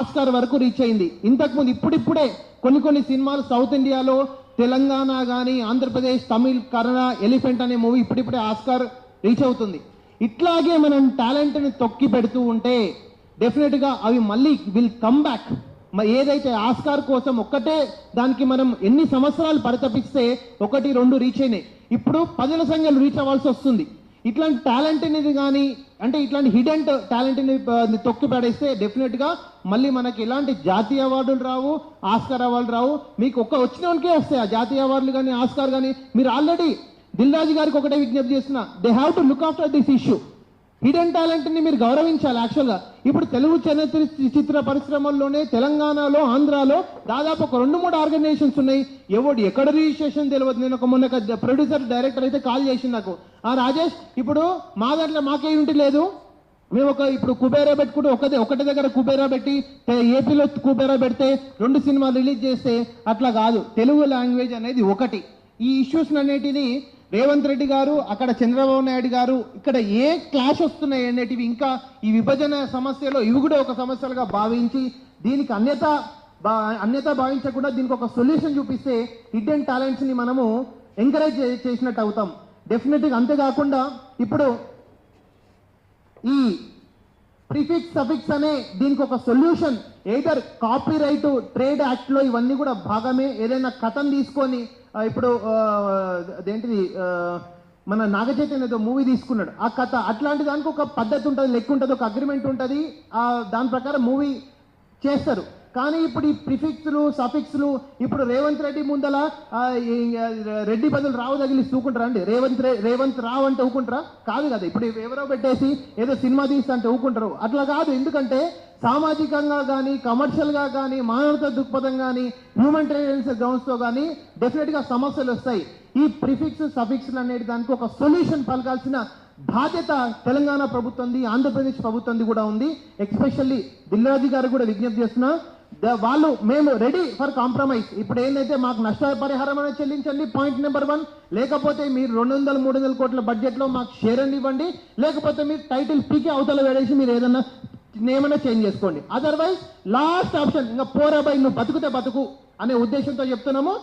Oscar వరకు reach అయింది. ఇంతకుముందు ఇప్పుడిప్పుడే కొన్ని కొన్ని సినిమాలు సౌత్ ఇండియాలో తెలంగాణ కానీ ఆంధ్రప్రదేశ్ తమిళ్ కన్నడ ఎలిఫెంట్ అనే మూవీ ఇప్పుడిప్పుడే ఆస్కార్ రీచ్ అవుతుంది. ఇట్లాగే మనం టాలెంట్ని తొక్కి పెడుతూ ఉంటే డెఫినెట్గా అవి మళ్ళీ విల్ కమ్ బ్యాక్ ఏదైతే ఆస్కార్ కోసం ఒక్కటే దానికి మనం ఎన్ని సంవత్సరాలు పరితపిస్తే ఒకటి రెండు రీచ్ అయినాయి. ఇప్పుడు పదుల సంఖ్యలు రీచ్ అవ్వాల్సి వస్తుంది. ఇట్లాంటి టాలెంట్ అనేది కానీ అంటే ఇట్లాంటి హిడెన్ టాలెంట్ని తొక్కి పడేస్తే డెఫినెట్గా మళ్ళీ మనకి ఎలాంటి జాతీయ అవార్డులు రావు ఆస్కార్ అవార్డులు రావు. మీకు ఒక్క వచ్చినోనికే వస్తాయి ఆ జాతీయ అవార్డులు కానీ ఆస్కార్ కానీ. మీరు ఆల్రెడీ దిల్రాజు గారికి ఒకటే విజ్ఞప్తి చేస్తున్నా. They have to look after this issue hidden టాలెంట్ని మీరు గౌరవించాలి? యాక్చువల్గా ఇప్పుడు తెలుగు చలనచిత్ర చిత్ర పరిశ్రమల్లోనే తెలంగాణలో ఆంధ్రాలో దాదాపు ఒక రెండు మూడు ఆర్గనైజేషన్స్ ఉన్నాయి. ఎవడు ఎక్కడ రిజిస్ట్రేషన్ తెలియదు నేను ఒక మొన్న ప్రొడ్యూసర్ డైరెక్టర్ అయితే కాల్ చేసింది నాకు. ఆ రాజేష్ ఇప్పుడు మా దాంట్లో మాకే యూనిట్ లేదు. మేము ఒక ఇప్పుడు కుబేరా పెట్టుకుంటే ఒకదే ఒకటి దగ్గర కుబేరా పెట్టి ఏపీలో కుబేరా పెడితే రెండు సినిమాలు రిలీజ్ చేస్తే అట్లా కాదు. తెలుగు లాంగ్వేజ్ అనేది ఒకటి. ఈ ఇష్యూస్ అనేటిది రేవంత్ రెడ్డి గారు అక్కడ చంద్రబాబు నాయుడు గారు ఇక్కడ ఏ క్లాష్ వస్తున్నాయి అనేటివి ఇంకా ఈ విభజన సమస్యలో ఇవి కూడా ఒక సమస్యలుగా భావించి దీనికి అన్యత బా అన్యత భావించకుండా దీనికి ఒక సొల్యూషన్ చూపిస్తే హిడెన్ టాలెంట్స్ని మనము ఎంకరేజ్ చేసినట్టు అవుతాం. డెఫినెట్గా అంతేకాకుండా ఇప్పుడు ఈ ప్రిఫిక్స్ సఫిక్స్ అనే దీనికి ఒక solution either copyright trade యాక్ట్లో ఇవన్నీ కూడా భాగమే. ఏదైనా కథను తీసుకొని ఇప్పుడు అదేంటిది మన నాగచైతన్య ఏదో మూవీ తీసుకున్నాడు. ఆ కథ అట్లాంటి దానికి ఒక పద్ధతి ఉంటుంది లెక్క ఉంటుంది ఒక అగ్రిమెంట్ ఉంటుంది. దాని ప్రకారం మూవీ చేస్తారు. కానీ ఇప్పుడు ఈ ప్రిఫిక్స్లు సఫిక్స్లు ఇప్పుడు రేవంత్ రెడ్డి ముందల రెడ్డి బదులు రావు తగిలి ఊకుంటారా అండి? రేవంత్ రేవంత్ రావు అంటే ఊకుంటారా? కాదు కదా ఇప్పుడు ఎవరో పెట్టేసి ఏదో సినిమా తీస్తా అంటే ఊకుంటారు. అట్లా కాదు ఎందుకంటే సామాజికంగా కానీ కమర్షియల్గా కానీ మానవత దృక్పథం కానీ హ్యూమనిటేరియన్స్ గ్రౌండ్స్తో కానీ డెఫినెట్గా సమస్యలు వస్తాయి. ఈ ప్రిఫిక్స్ సఫిక్స్లు అనేది దానికి ఒక సొల్యూషన్ పలకాల్సిన బాధ్యత తెలంగాణ ప్రభుత్వంది ఆంధ్రప్రదేశ్ ప్రభుత్వంది కూడా ఉంది. ఎక్స్పెషల్లీ దిల్రాజు గారు కూడా విజ్ఞప్తి చేస్తున్నా వాళ్ళు మేము రెడీ ఫర్ కాంప్రమైజ్ ఇప్పుడు ఏంటైతే మాకు నష్టపరిహారం అనేది చెల్లించండి. పాయింట్ నెంబర్ వన్ లేకపోతే మీరు రెండు వందల మూడు వందల కోట్ల బడ్జెట్లో మాకు షేర్ అని ఇవ్వండి. లేకపోతే మీరు టైటిల్ పీకే అవతల వేడేసి మీరు ఏదన్నా ఏమైనా చేంజ్ చేసుకోండి. అదర్వైజ్ లాస్ట్ ఆప్షన్ ఇంకా పోరాబాయ్ నువ్వు బతుకుతే బతుకు అనే ఉద్దేశంతో చెప్తున్నాము.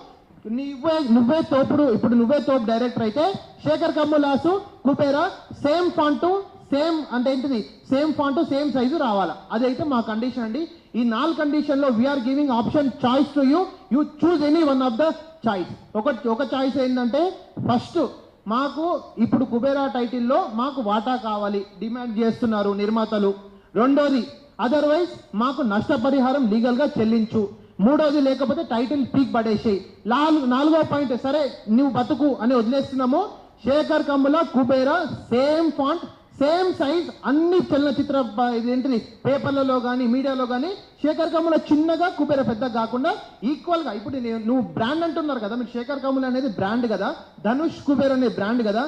నువ్వే నువ్వే తోపుడు ఇప్పుడు నువ్వే తోపు డైరెక్టర్ అయితే శేఖర్ కమ్ములాసు కుపేరా సేమ్ ఫాంటు సేమ్ అంటే ఏంటిది? సేమ్ ఫాంట్ సేమ్ సైజు రావాలా? అదైతే మా కండిషన్ అండి. ఈ నాలుగు కండిషన్లో we are giving option choice to you you choose any one of the choice ఒక ఒక చాయిస్ ఏంటంటే ఫస్ట్ మాకు ఇప్పుడు కుబేరా టైటిల్లో మాకు వాటా కావాలి. డిమాండ్ చేస్తున్నారు నిర్మాతలు. రెండోది అదర్వైజ్ మాకు నష్టపరిహారం లీగల్గా చెల్లించు. మూడోది లేకపోతే టైటిల్ పీక్ పడేసేయి నాలుగు నాలుగో పాయింట్ సరే నువ్వు బతుకు అని వదిలేస్తున్నాము. Sekhar Kammula Kubera same font same size అన్ని చలనచిత్ర ప- ఇదేంటిది? పేపర్లలో కానీ మీడియాలో కానీ శేఖర్ కమ్ముల చిన్నగా కుబేర పెద్ద కాకుండా ఈక్వల్గా ఇప్పుడు నువ్వు బ్రాండ్ అంటున్నారు కదా మీరు శేఖర్ కమ్ముల అనేది బ్రాండ్ కదా ధనుష్ కుబేర్ అనే బ్రాండ్ కదా.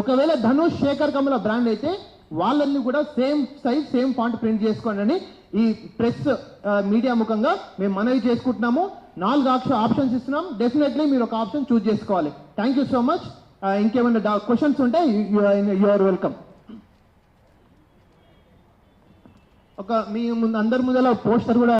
ఒకవేళ ధనుష్ శేఖర్ కమ్ముల బ్రాండ్ అయితే వాళ్ళని కూడా same size same font print చేసుకోండి అని ఈ ప్రెస్ మీడియా ముఖంగా మేము మనవి చేసుకుంటున్నాము. నాలుగు ఆప్షన్ ఆప్షన్స్ ఇస్తున్నాం. డెఫినెట్లీ మీరు ఒక ఆప్షన్ చూస్ చేసుకోవాలి. థ్యాంక్ యూ సో మచ్ ఇంకేమైనా క్వశ్చన్స్ ఉంటే యు ఆర్ వెల్కమ్ ఒక మీ ముందు అందరి ముందర పోస్టర్ కూడా